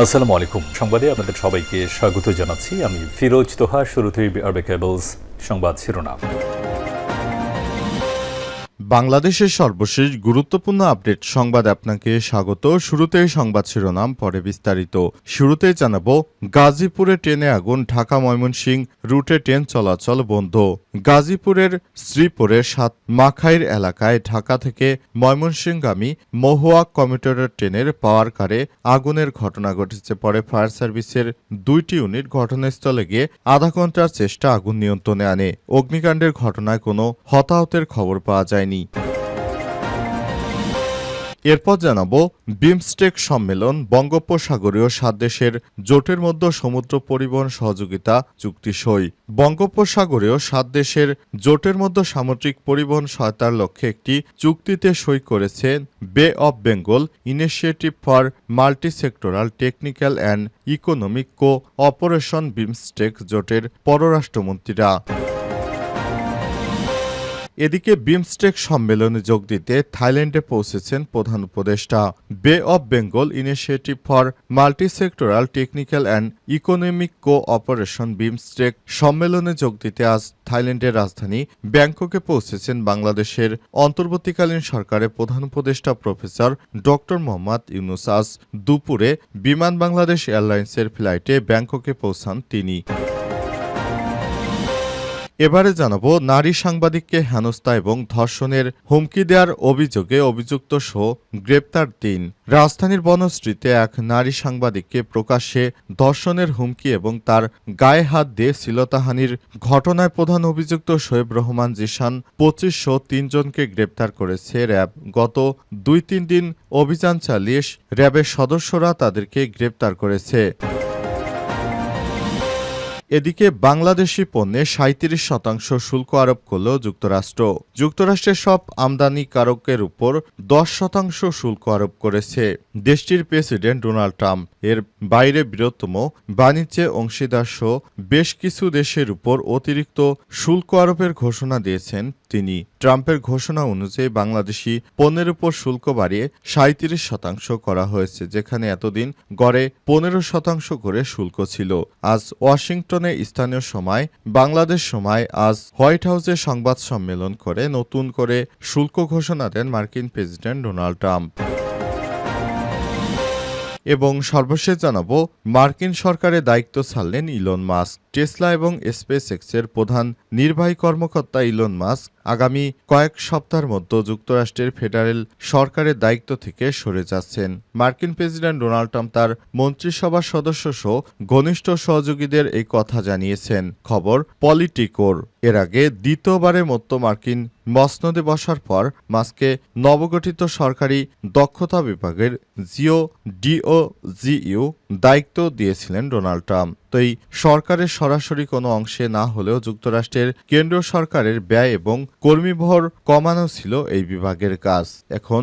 আসসালামু আলাইকুম। সংবাদে আপনাদের সবাইকে স্বাগত জানাচ্ছি। আমি ফিরোজ তোহা, শুরুতেই আরবে কেবলস সংবাদ শিরোনাম। বাংলাদেশের সর্বশেষ গুরুত্বপূর্ণ আপডেট সংবাদ আপনাকে স্বাগত। শুরুতেই সংবাদ শিরোনাম, পরে বিস্তারিত। শুরুতেই জানাব, গাজীপুরে ট্রেনে আগুন, ঢাকা ময়মনসিং রুটে ট্রেন চলাচল বন্ধ। গাজীপুরের শ্রীপুরের সাত মাখাইর এলাকায় ঢাকা থেকে ময়মনসিংগামী মহুয়া কমিউটার ট্রেনের পাওয়ার কারে আগুনের ঘটনা ঘটেছে। পরে ফায়ার সার্ভিসের দুইটি ইউনিট ঘটনাস্থলে গিয়ে আধা ঘণ্টার চেষ্টা আগুন নিয়ন্ত্রণে আনে। অগ্নিকাণ্ডের ঘটনায় কোনো হতাহতের খবর পাওয়া যায়নি। এরপর জানাব বিমস্টেক সম্মেলন বঙ্গোপসাগরীয় সাত দেশের জোটের মধ্যে সমুদ্র পরিবহন সহযোগিতা চুক্তি সই। বঙ্গোপসাগরীয় সাত দেশের জোটের মধ্যে সামুদ্রিক পরিবহন সহায়তার লক্ষ্যে একটি চুক্তিতে সই করেছে bay of Bengal initiative for multi sectoral technical and economic cooperation BIMSTEC জোটের পররাষ্ট্রমন্ত্রীরা। এদিকে বিমস্টেক সম্মেলনে যোগ দিতে থাইল্যান্ডে পৌঁছেছেন প্রধান উপদেষ্টা। Bay of Bengal initiative for multi sectoral technical and economic cooperation BIMSTEC সম্মেলনে যোগ দিতে আজ থাইল্যান্ডের রাজধানী ব্যাংককে পৌঁছেছেন বাংলাদেশের অন্তর্বর্তীকালীন সরকারের প্রধান উপদেষ্টা প্রফেসর ডক্টর মোহাম্মদ ইউনুস। আজ দুপুরে বিমান বাংলাদেশ এয়ারলাইন্সের ফ্লাইটে ব্যাংককে পৌঁছান তিনি। এবারে জানাব, নারী সাংবাদিককে হেনস্থা এবং ধর্ষণের হুমকি দেওয়ার অভিযোগে অভিযুক্ত সহ গ্রেপ্তার তিন। রাজধানীর বনশ্রীতে এক নারী সাংবাদিককে প্রকাশ্যে ধর্ষণের হুমকি এবং তার গায়ে হাত দিয়ে শ্লীলতাহানির ঘটনায় প্রধান অভিযুক্ত শোয়েব রহমান জিশান পঁচিশশো তিনজনকে গ্রেপ্তার করেছে র্যাব। গত দুই তিন দিন অভিযান চালিয়ে র্যাবের সদস্যরা তাদেরকে গ্রেপ্তার করেছে। এদিকে বাংলাদেশি পণ্যে সাঁত্রিশ শতাংশ শুল্ক আরোপ করল যুক্তরাষ্ট্র। যুক্তরাষ্ট্রের সব আমদানিকারকের উপর দশ শতাংশ শুল্ক আরোপ করেছে। দেশটির প্রেসিডেন্ট ডোনাল্ড ট্রাম্প। এর বাইরে বৃহত্তম বাণিজ্যে অংশীদার সহ বেশ কিছু দেশের উপর অতিরিক্ত শুল্ক আরোপের ঘোষণা দিয়েছেন তিনি। ট্রাম্পের ঘোষণা অনুযায়ী বাংলাদেশি পণ্যের উপর শুল্ক বাড়িয়ে সাঁত্রিশ শতাংশ করা হয়েছে, যেখানে এতদিন গড়ে পনেরো শতাংশ করে শুল্ক ছিল। আজ ওয়াশিংটনে স্থানীয় সময়, বাংলাদেশ সময় আজ হোয়াইট হাউসে সংবাদ সম্মেলন করে নতুন করে শুল্ক ঘোষণা দেন মার্কিন প্রেসিডেন্ট ডোনাল্ড ট্রাম্প। এবং সর্বশেষ জানাব মার্কিন সরকারের দায়িত্ব ছাড়লেন ইলন মাস্ক। টেসলা এবং স্পেস এক্সের প্রধান নির্বাহী কর্মকর্তা ইলন মাস্ক আগামী কয়েক সপ্তাহের মধ্যে যুক্তরাষ্ট্রের ফেডারেল সরকারের দায়িত্ব থেকে সরে যাচ্ছেন। মার্কিন প্রেসিডেন্ট ডোনাল্ড ট্রাম্প তার মন্ত্রিসভার সদস্য সহ ঘনিষ্ঠ সহযোগীদের এই কথা জানিয়েছেন। খবর পলিটিকোর। এর আগে দ্বিতীয়বারের মতো মার্কিন মসনদে বসার পর মাস্কে নবগঠিত সরকারি দক্ষতা বিভাগের জিও ডিও জিইউ দায়িত্ব দিয়েছিলেন ডোনাল্ড ট্রাম্প। তো এই সরকারের সরাসরি কোনো অংশে না হলেও যুক্তরাষ্ট্রের কেন্দ্র সরকারের ব্যয় এবং কর্মীভর কমানো ছিল এই বিভাগের কাজ। এখন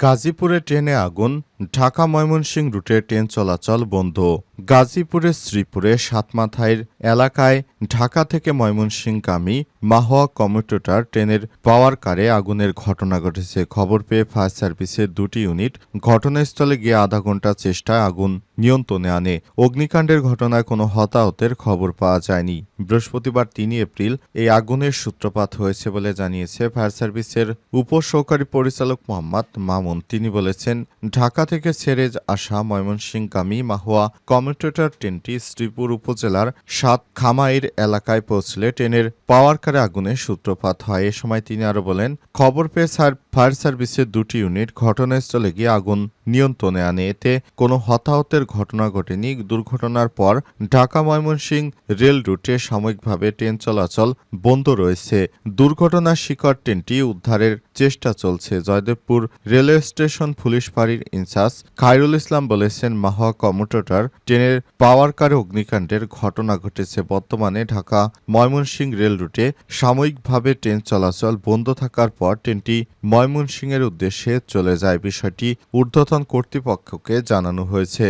গাজীপুরে ট্রেনে আগুন ঢাকা ময়মনসিংহ রুটে ট্রেন চলাচল বন্ধ। গাজীপুরের শ্রীপুরে সাতমাথাইর এলাকায় ঢাকা থেকে ময়মনসিংহগামী মাহোয়া কমিউটার ট্রেনের পাওয়ার কারে আগুনের ঘটনা ঘটেছে। খবর পেয়ে ফায়ার সার্ভিসের দুটি ইউনিট ঘটনাস্থলে গিয়ে আধা ঘণ্টা চেষ্টায় আগুন নিয়ন্ত্রণে আনে। অগ্নিকাণ্ডের ঘটনায় কোনো হতাহতের খবর পাওয়া যায়নি। বৃহস্পতিবার তিন এপ্রিল এই আগুনের সূত্রপাত হয়েছে বলে জানিয়েছে ফায়ার সার্ভিসের উপসহকারী পরিচালক মোহাম্মদ মামুন। তিনি বলেছেন, ঢাকা থেকে ছেড়ে আসা ময়মনসিংহগামী মাহুয়া কমিউটেটর ট্রেনটি শ্রীপুর উপজেলার সাত খামাইর এলাকায় পৌঁছলে ট্রেনের পাওয়ার কারে আগুনের সূত্রপাত হয়। এ সময় তিনি আরও বলেন, খবর পেয়ে ফায়ার সার্ভিসের দুটি ইউনিট ঘটনাস্থলে গিয়ে আগুন নিয়ন্ত্রণে আনে। এতে কোনো হতাহতের ঘটনা ঘটেনি। দুর্ঘটনার পর ঢাকা ময়মনসিংহ রেল রুটে সাময়িকভাবে ট্রেন চলাচল বন্ধ রয়েছে। দুর্ঘটনার শিকার ট্রেনটি উদ্ধারের চেষ্টা চলছে। জয়দেবপুর রেলওয়ে স্টেশন পুলিশ ফাঁড়ির ইনচার্জ খায়রুল ইসলাম বলেছেন মাহোয়া কমুটেটর ট্রেনের পাওয়ার কারে অগ্নিকাণ্ডের ঘটনা ঘটেছে। বর্তমানে ঢাকা ময়মনসিংহ রেল রুটে সাময়িকভাবে ট্রেন চলাচল বন্ধ থাকার পর ট্রেনটি ময়মনসিংহের উদ্দেশ্যে চলে যায়। বিষয়টি ঊর্ধ্বতন কর্তৃপক্ষকে জানানো হয়েছে।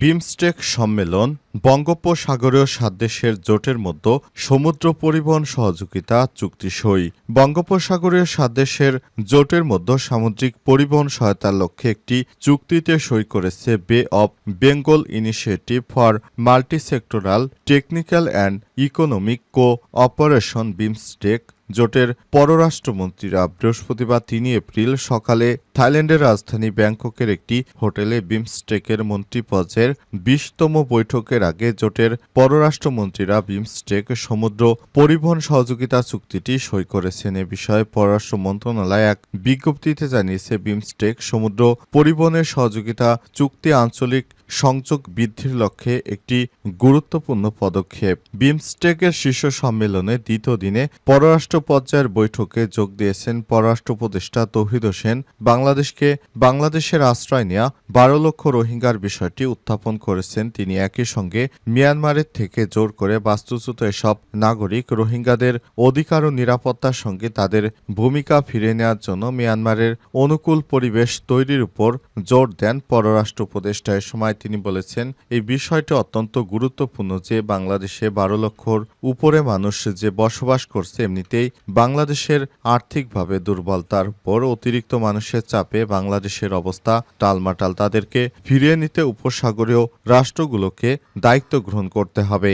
বিমস্টেক সম্মেলন বঙ্গোপসাগরীয় সাত দেশের জোটের মধ্যে সমুদ্র পরিবহন সহযোগিতা চুক্তি সই বঙ্গোপসাগরীয় সাত দেশের জোটের মধ্যে সামুদ্রিক পরিবহন সহায়তার লক্ষ্যে একটি চুক্তিতে সই করেছে bay of Bengal initiative for multisectoral technical and economic cooperation BIMSTEC জোটের পররাষ্ট্রমন্ত্রীরা বৃহস্পতিবার তিন এপ্রিল সকালে থাইল্যান্ডের রাজধানী ব্যাংককের একটি হোটেলে বিমস্টেকের মন্ত্রী পর্যায়ের বিশতম বৈঠকের আগে জোটের পররাষ্ট্রমন্ত্রীরা বিমস্টেক সমুদ্র পরিবহন সহযোগিতা চুক্তিটি সই করেছেন। এ বিষয়ে পররাষ্ট্র মন্ত্রণালয় এক বিজ্ঞপ্তিতে জানিয়েছে, বিমস্টেক সমুদ্র পরিবহনের সহযোগিতা চুক্তি আঞ্চলিক সংযোগ বৃদ্ধির লক্ষ্যে একটি গুরুত্বপূর্ণ পদক্ষেপ। বিমস্টেকের শীর্ষ সম্মেলনে দ্বিতীয় দিনে পররাষ্ট্র পর্যায়ের বৈঠকে যোগ দিয়েছেন পররাষ্ট্র উপদেষ্টা তৌহিদ হোসেন। বাংলাদেশকে বাংলাদেশের আশ্রয় নেওয়া বারো লক্ষ রোহিঙ্গার বিষয়টি উত্থাপন করেছেন তিনি একই সঙ্গে মিয়ানমারের থেকে জোর করে বাস্তুচ্যুত এসব নাগরিক রোহিঙ্গাদের অধিকার ও নিরাপত্তার সঙ্গে তাদের ভূমিকা ফিরে নেওয়ার জন্য মিয়ানমারের অনুকূল পরিবেশ তৈরির উপর জোর দেন পররাষ্ট্র উপদেষ্টা। এ সময় তিনি বলেছেন, এই বিষয়টি অত্যন্ত গুরুত্বপূর্ণ যে বাংলাদেশে বারো লক্ষর উপরে মানুষ যে বসবাস করছে, এমনিতেই বাংলাদেশের আর্থিকভাবে দুর্বলতার উপর অতিরিক্ত মানুষের চাপে বাংলাদেশের অবস্থা টালমাটাল তাদেরকে ফিরিয়ে নিতে উপসাগরীয় রাষ্ট্রগুলোকে দায়িত্ব গ্রহণ করতে হবে।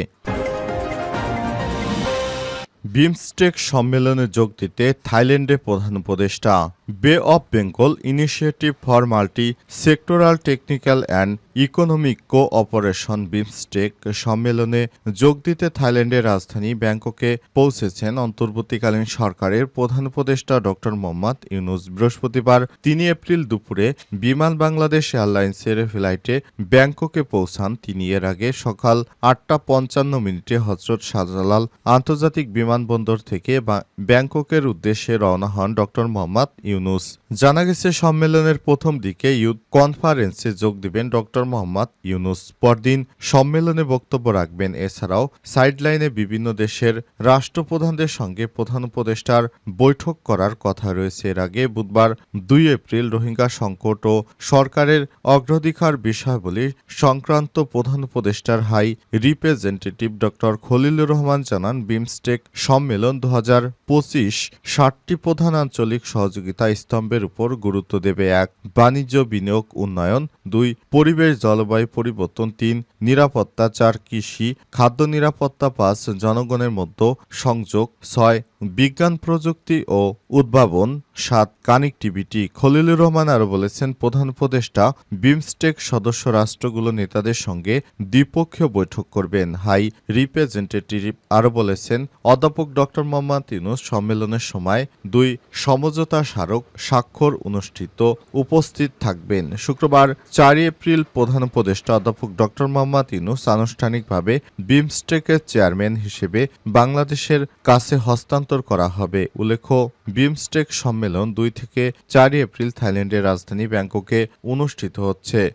বিমস্টেক সম্মেলনে যোগ দিতে থাইল্যান্ডে প্রধান উপদেষ্টা bay of Bengal initiative for multi sectoral technical and economic cooperation BIMSTEC সম্মেলনে যোগ দিতে থাইল্যান্ডের রাজধানী ব্যাংককে পৌঁছেছেন অন্তর্বর্তীকালীন সরকারের প্রধান উপদেষ্টা ডক্টর মোহাম্মদ ইউনুস। বৃহস্পতিবার তিন এপ্রিল দুপুরে বিমান বাংলাদেশ এয়ারলাইন্সের ফ্লাইটে ব্যাংককে পৌঁছান তিনি। এর আগে সকাল আটটা পঞ্চান্ন মিনিটে হজরত শাহজালাল আন্তর্জাতিক বিমানবন্দর থেকে ব্যাংককের উদ্দেশ্যে রওনা হন ডক্টর মোহাম্মদ ইউনুস। জানা গেছে, সম্মেলনের প্রথম দিকে ইউথ কনফারেন্সে যোগ দিবেন ডক্টর মোহাম্মদ ইউনুস। পরদিন সম্মেলনে বক্তব্য রাখবেন। এছাড়াও সাইডলাইনে বিভিন্ন দেশের রাষ্ট্রপ্রধানদের সঙ্গে প্রধান উপদেষ্টার বৈঠক করার কথা রয়েছে। এর আগে বুধবার দুই এপ্রিল রোহিঙ্গা সংকট ও সরকারের অগ্রাধিকার বিষয়াবলী সংক্রান্ত প্রধান উপদেষ্টার high representative doctor Khalilur Rahman জানান, বিমস্টেক সম্মেলন দু হাজার পঁচিশ ষাটটি প্রধান আঞ্চলিক সহযোগিতা স্তম্ভের উপর গুরুত্ব দেবে এক বাণিজ্য বিনিয়োগ উন্নয়ন, দুই পরিবেশ জলবায়ু পরিবর্তন, তিন নিরাপত্তা, চার কৃষি, খাদ্য নিরাপত্তা, পাঁচ জনগণের মধ্যে সংযোগ, ছয় বিজ্ঞান প্রযুক্তি ও উদ্ভাবন সাত কানেক্টিভিটি খলিলুর রহমান আরও বলেছেন, প্রধান উপদেষ্টা বিমস্টেক সদস্য রাষ্ট্রগুলো নেতাদের সঙ্গে দ্বিপক্ষীয় বৈঠক করবেন। হাই রিপ্রেজেন্টেটিভ আরও বলেছেন, অধ্যাপক ডক্টর মোহাম্মদ ইউনুস সম্মেলনের সময় দুই সমঝোতা স্মারক স্বাক্ষর অনুষ্ঠিত উপস্থিত থাকবেন। শুক্রবার চার এপ্রিল প্রধান উপদেষ্টা অধ্যাপক ডক্টর মোহাম্মদ ইউনুস আনুষ্ঠানিকভাবে বিমস্টেকের চেয়ারম্যান হিসেবে বাংলাদেশের কাছে হস্তান্তর করা হবে। উল্লেখ্য বিমস্টেক সম্মেলন দুই থেকে চারই এপ্রিল থাইল্যান্ডের রাজধানী ব্যাংককে অনুষ্ঠিত হচ্ছে।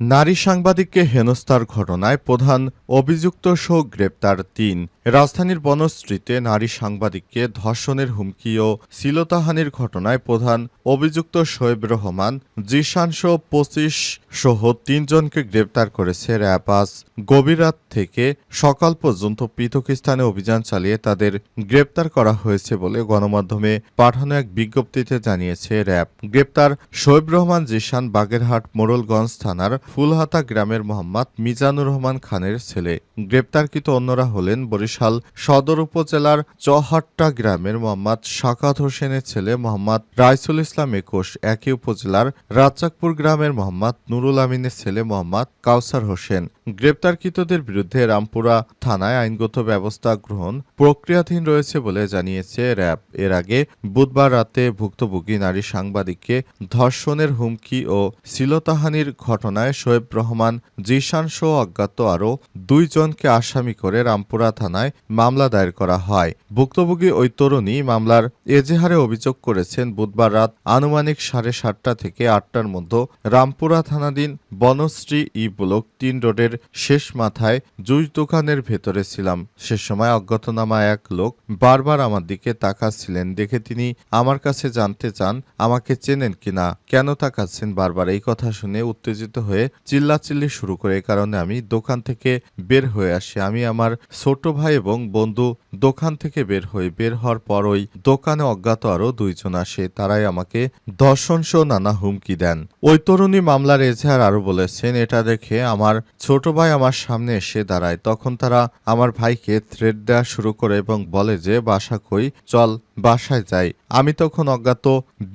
নারী সাংবাদিককে হেনস্থার ঘটনায় প্রধান অভিযুক্ত সহ গ্রেপ্তার তিন। রাজধানীর বনশ্রীতে নারী সাংবাদিককে ধর্ষণের হুমকি ও শ্লীলতাহানির ঘটনায় প্রধান অভিযুক্ত শোয়েব রহমান জিশানসহ পঁচিশ সহ তিনজনকে গ্রেপ্তার করেছে আজ গভীর রাত থেকে সকাল পর্যন্ত পৃথক স্থানে অভিযান চালিয়ে তাদের গ্রেপ্তার করা হয়েছে বলে গণমাধ্যমে পাঠানো এক বিজ্ঞপ্তিতে জানিয়েছে র্যাব গ্রেপ্তার শোয়েব রহমান, জিশান বাগেরহাট মোড়লগঞ্জ থানার ফুলহাতা গ্রামের মোহাম্মদ মিজানুর রহমান খানের ছেলে। গ্রেপ্তারকৃত অন্যরা হলেন বরিশাল সদর উপজেলার চহাট্টা গ্রামের মোহাম্মদ শাকাত হোসেনের ছেলে মোহাম্মদ রাইসুল ইসলাম একুশ, একই উপজেলার রাজাকপুর গ্রামের মোহাম্মদ নুরুল আমিনের ছেলে মোহাম্মদ কাউসার হোসেন। গ্রেপ্তারকৃতদের বিরুদ্ধে রামপুরা থানায় আইনগত ব্যবস্থা গ্রহণ প্রক্রিয়াধীন রয়েছে বলে জানিয়েছে র্যাব। এর আগে বুধবার রাতে ভুক্তভোগী নারী সাংবাদিককে ধর্ষণের হুমকি ও শ্লীলতাহানির ঘটনায় শোয়েব রহমান, জিশান সহ অজ্ঞাত আরও দুইজনকে আসামি করে রামপুরা থানায় মামলা দায়ের করা হয়। ভুক্তভোগী ওই তরুণী মামলার এজেহারে অভিযোগ করেছেন, বুধবার রাত আনুমানিক সাড়ে সাতটা থেকে আটটার মধ্যে রামপুরা থানাধীন বনশ্রী ই ব্লক তিন রোডের শেষ মাথায় জুস দোকানের ভেতরে ছিলাম। সে সময় অজ্ঞাতনামা এক লোক বারবার আমার দিকে তাকাচ্ছিলেন। দেখে তিনি আমার কাছে জানতে চান, আমাকে চেনেন কিনা? কেন তাকাচ্ছেন? বারবার এই কথা শুনে উত্তেজিত হয়ে চিল্লাচিল্লি শুরু করে কারণে আমি দোকান থেকে বের হয়ে আসি। আমি আমার ছোট ভাই এবং বন্ধু দোকান থেকে বের হই। বের হওয়ার পর ওই দোকানে অজ্ঞাত আরও দুইজন আসে। তারাই আমাকে ধর্ষণ সহ নানা হুমকি দেন। ওই তরুণী মামলার এজাহার আরও বলেছেন, এটা দেখে আমার ছোট ভাই আমার সামনে এসে দাঁড়ায়। তখন তারা আমার ভাইকে থ্রেড দেওয়া শুরু করে এবং বলে যে, বাসা কই? চল বাসায় যাই। আমি তখন অজ্ঞাত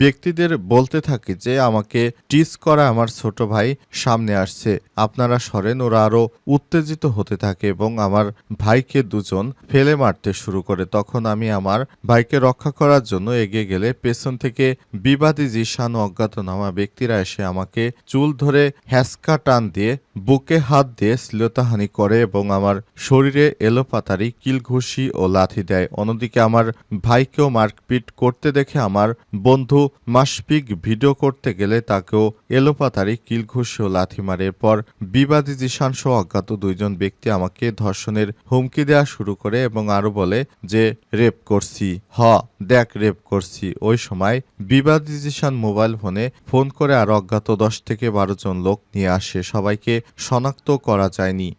ব্যক্তিদের বলতে থাকি যে আমাকে টিস করা আমার ছোট ভাই সামনে আসছে। আপনারা সরেন, ওরা আরও উত্তেজিত হতে থাকে এবং আমার ভাইকে দুজন ফেলে মারতে শুরু করে। তখন আমি আমার ভাইকে রক্ষা করার জন্য এগিয়ে গেলে পেছন থেকে বিবাদী জিশান ও অজ্ঞাতনামা ব্যক্তিরা এসে আমাকে চুল ধরে হ্যাসকা টান দিয়ে, বুকে হাত দিয়ে শ্লীলতাহানি করে এবং আমার শরীরে এলোপাতারি কিলঘুষি ও লাথি দেয়। অন্যদিকে আমার ভাইকেও মারপিট করতে দেখে আমার বন্ধু মাসপিক ভিডিও করতে গেলে তাকেও এলোপাতারি কিলঘুষি ও লাথি মারে। এরপর বিবাদী জিশান সহ অজ্ঞাত দুইজন ব্যক্তি আমাকে ধর্ষণের হুমকি দেওয়া শুরু করে এবং আরও বলে যে, রেপ করছি। হ, দেখ, রেপ করছি। ওই সময় বিবাদী জিশান মোবাইল ফোনে ফোন করে আর অজ্ঞাত দশ থেকে বারো জন লোক নিয়ে আসে। সবাইকে শনাক্ত করা যায়নি।